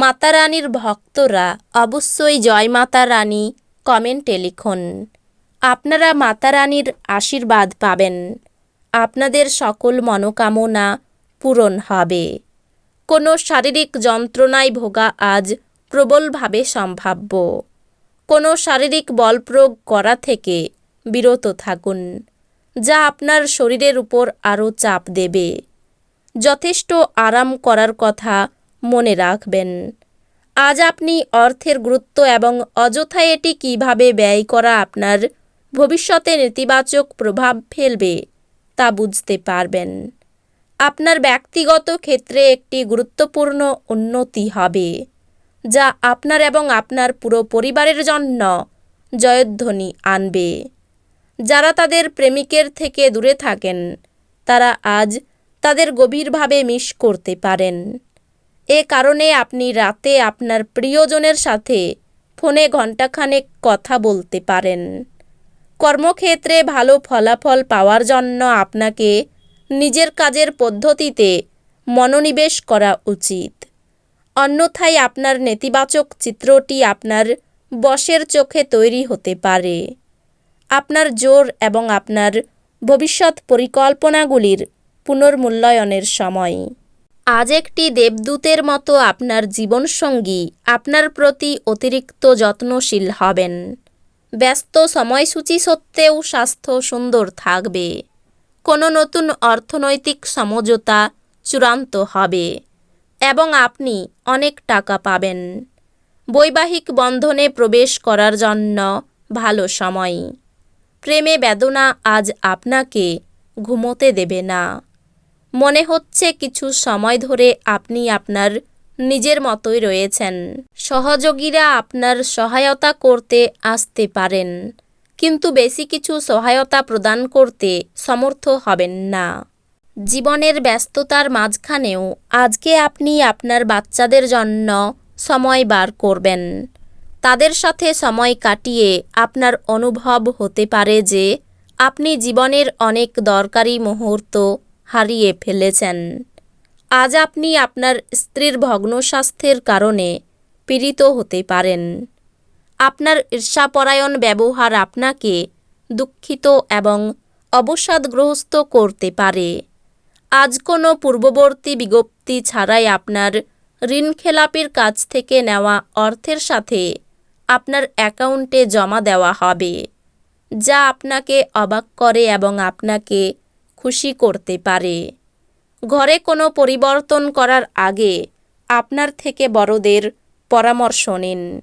মাতা রানীর ভক্তরা অবশ্যই জয় মাতা রানী কমেন্টে লিখুন। আপনারা মাতা রানীর আশীর্বাদ পাবেন। আপনাদের সকল মনোকামনা পূরণ হবে। কোনো শারীরিক যন্ত্রণায় ভোগা আজ প্রবলভাবে সম্ভাব্য। কোনো শারীরিক বল প্রয়োগ করা থেকে বিরত থাকুন, যা আপনার শরীরের উপর আরও চাপ দেবে। যথেষ্ট আরাম করার কথা মনে রাখবেন। আজ আপনি অর্থের গুরুত্ব এবং অযথা এটি কীভাবে ব্যয় করা আপনার ভবিষ্যতে নেতিবাচক প্রভাব ফেলবে তা বুঝতে পারবেন। আপনার ব্যক্তিগত ক্ষেত্রে একটি গুরুত্বপূর্ণ উন্নতি হবে, যা আপনার এবং আপনার পুরো পরিবারের জন্য জয়ধ্বনি আনবে। যারা তাদের প্রেমিকের থেকে দূরে থাকেন, তারা আজ তাদের গভীরভাবে মিস করতে পারেন। এ কারণে আপনি রাতে আপনার প্রিয়জনের সাথে ফোনে ঘণ্টাখানেক কথা বলতে পারেন। কর্মক্ষেত্রে ভালো ফলাফল পাওয়ার জন্য আপনাকে নিজের কাজের পদ্ধতিতে মনোনিবেশ করা উচিত। অন্যথায় আপনার নেতিবাচক চিত্রটি আপনার বসের চোখে তৈরি হতে পারে। আপনার জোর এবং আপনার ভবিষ্যৎ পরিকল্পনাগুলির পুনর্মূল্যায়নের সময়। আজ একটি দেবদূতের মতো আপনার জীবনসঙ্গী আপনার প্রতি অতিরিক্ত যত্নশীল হবেন। ব্যস্ত সময়সূচি সত্ত্বেও স্বাস্থ্য সুন্দর থাকবে। কোনো নতুন অর্থনৈতিক সমঝোতা চূড়ান্ত হবে এবং আপনি অনেক টাকা পাবেন। বৈবাহিক বন্ধনে প্রবেশ করার জন্য ভালো সময়। প্রেমে বেদনা আজ আপনাকে ঘুমোতে দেবে না। মনে হচ্ছে কিছু সময় ধরে আপনি আপনার নিজের মতোই রয়েছেন। সহযোগীরা আপনার সহায়তা করতে আসতে পারেন, কিন্তু বেশি কিছু সহায়তা প্রদান করতে সমর্থ হবেন না। জীবনের ব্যস্ততার মাঝখানেও আজকে আপনি আপনার বাচ্চাদের জন্য সময় বার করবেন। তাদের সাথে সময় কাটিয়ে আপনার অনুভব হতে পারে যে আপনি জীবনের অনেক দরকারি মুহূর্ত হারিয়ে ফেলেছেন। আজ আপনি আপনার স্ত্রীর ভগ্ন স্বাস্থ্যের কারণে পীড়িত হতে পারেন। আপনার ঈর্ষাপরায়ণ ব্যবহার আপনাকে দুঃখিত এবং অবসাদগ্রস্ত করতে পারে। আজ কোনো পূর্ববর্তী বিজ্ঞপ্তি ছাড়াই আপনার ঋণখেলাপির কাছ থেকে নেওয়া অর্থের সাথে আপনার অ্যাকাউন্টে জমা দেওয়া হবে, যা আপনাকে অবাক করে এবং আপনাকে খুশি করতে পারে। ঘরে কোনো পরিবর্তন করার আগে আপনার থেকে বড়দের পরামর্শ নিন।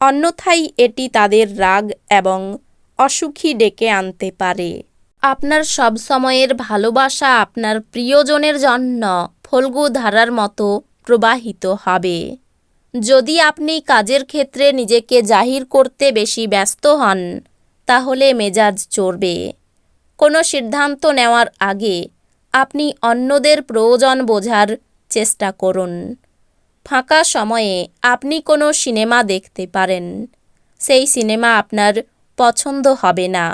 অন্যথায় এটি তাদের রাগ এবং অসুখী ডেকে আনতে পারে। আপনার সব সময়ের ভালোবাসা আপনার প্রিয়জনের জন্য ফল্গু ধারার মতো প্রবাহিত হবে। যদি আপনি কাজের ক্ষেত্রে নিজেকে জাহির করতে বেশি ব্যস্ত হন, তাহলে মেজাজ চড়বে। কোনো সিদ্ধান্ত নেওয়ার আগে আপনি অন্যদের প্রয়োজন বোঝার চেষ্টা করুন। ফাঁকা সময়ে আপনি কোনো সিনেমা দেখতে পারেন। সেই সিনেমা আপনার পছন্দ হবে না।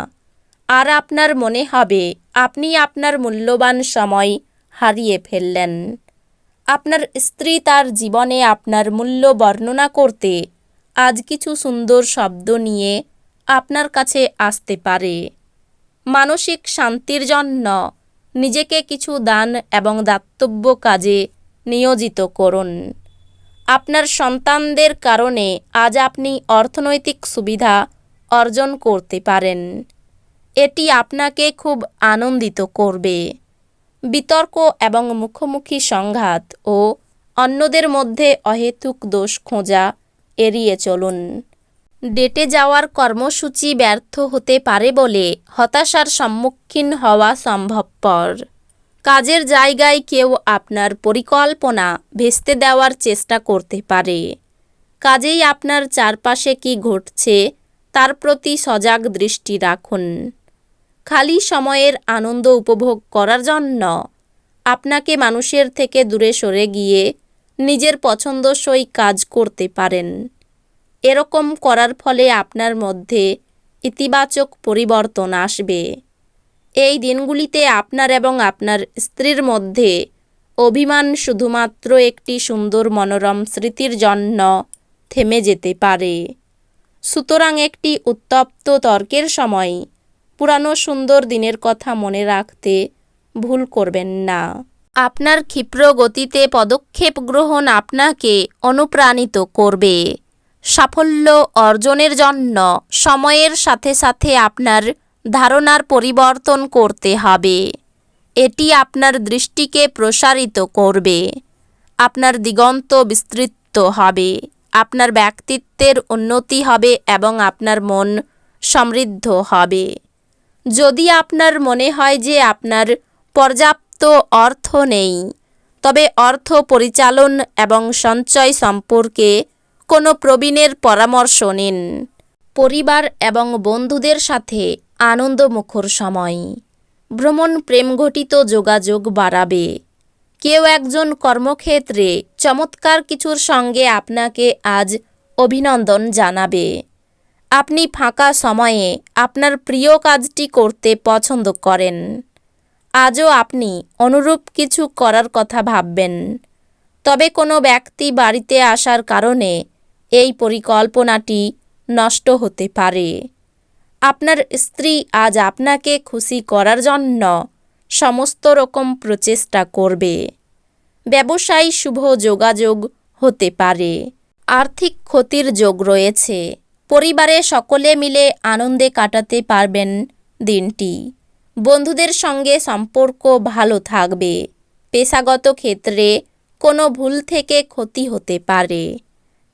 আর আপনার মনে হবে আপনি আপনার মূল্যবান সময় হারিয়ে ফেললেন। আপনার স্ত্রী তার জীবনে আপনার মূল্য বর্ণনা করতে আজ কিছু সুন্দর শব্দ নিয়ে আপনার কাছে আসতে পারে। মানসিক শান্তির জন্য নিজেকে কিছু দান এবং দাতব্য কাজে নিয়োজিত করুন। আপনার সন্তানদের কারণে আজ আপনি অর্থনৈতিক সুবিধা অর্জন করতে পারেন। এটি আপনাকে খুব আনন্দিত করবে। বিতর্ক এবং মুখোমুখি সংঘাত ও অন্যদের মধ্যে অহেতুক দোষ খোঁজা এড়িয়ে চলুন। ডেটে যাওয়ার কর্মসূচি ব্যর্থ হতে পারে বলে হতাশার সম্মুখীন হওয়া সম্ভবপর। কাজের জায়গায় কেউ আপনার পরিকল্পনা ভেস্তে দেওয়ার চেষ্টা করতে পারে। কাজেই আপনার চারপাশে কি ঘটছে তার প্রতি সজাগ দৃষ্টি রাখুন। খালি সময়ের আনন্দ উপভোগ করার জন্য আপনাকে মানুষের থেকে দূরে সরে গিয়ে নিজের পছন্দসই কাজ করতে পারেন। এরকম করার ফলে আপনার মধ্যে ইতিবাচক পরিবর্তন আসবে। এই দিনগুলিতে আপনার এবং আপনার স্ত্রীর মধ্যে অভিমান শুধুমাত্র একটি সুন্দর মনোরম স্মৃতির জন্য থেমে যেতে পারে। সুতরাং একটি উত্তপ্ত তর্কের সময় পুরানো সুন্দর দিনের কথা মনে রাখতে ভুল করবেন না। আপনার ক্ষিপ্র গতিতে পদক্ষেপ গ্রহণ আপনাকে অনুপ্রাণিত করবে। সাফল্য অর্জনের জন্য সময়ের সাথে সাথে আপনার ধারণার পরিবর্তন করতে হবে। এটি আপনার দৃষ্টিকে প্রসারিত করবে। আপনার দিগন্ত বিস্তৃত হবে। আপনার ব্যক্তিত্বের উন্নতি হবে এবং আপনার মন সমৃদ্ধ হবে। যদি আপনার মনে হয় যে আপনার পর্যাপ্ত অর্থ নেই, তবে অর্থ পরিচালন এবং সঞ্চয় সম্পর্কে কোনো প্রবীণের পরামর্শ নিন। পরিবার এবং বন্ধুদের সাথে আনন্দমুখর সময়। ভ্রমণ প্রেমঘটিত যোগাযোগ বাড়াবে। কেউ একজন কর্মক্ষেত্রে চমৎকার কিছুর সঙ্গে আপনাকে আজ অভিনন্দন জানাবে। আপনি ফাঁকা সময়ে আপনার প্রিয় কাজটি করতে পছন্দ করেন। আজও আপনি অনুরূপ কিছু করার কথা ভাববেন। তবে কোনো ব্যক্তি বাড়িতে আসার কারণে এই পরিকল্পনাটি নষ্ট হতে পারে। আপনার স্ত্রী আজ আপনাকে খুশি করার জন্য সমস্ত রকম প্রচেষ্টা করবে। ব্যবসায়ী শুভ যোগাযোগ হতে পারে। আর্থিক ক্ষতির যোগ রয়েছে। পরিবারে সকলে মিলে আনন্দে কাটাতে পারবেন দিনটি। বন্ধুদের সঙ্গে সম্পর্ক ভালো থাকবে। পেশাগত ক্ষেত্রে কোনো ভুল থেকে ক্ষতি হতে পারে।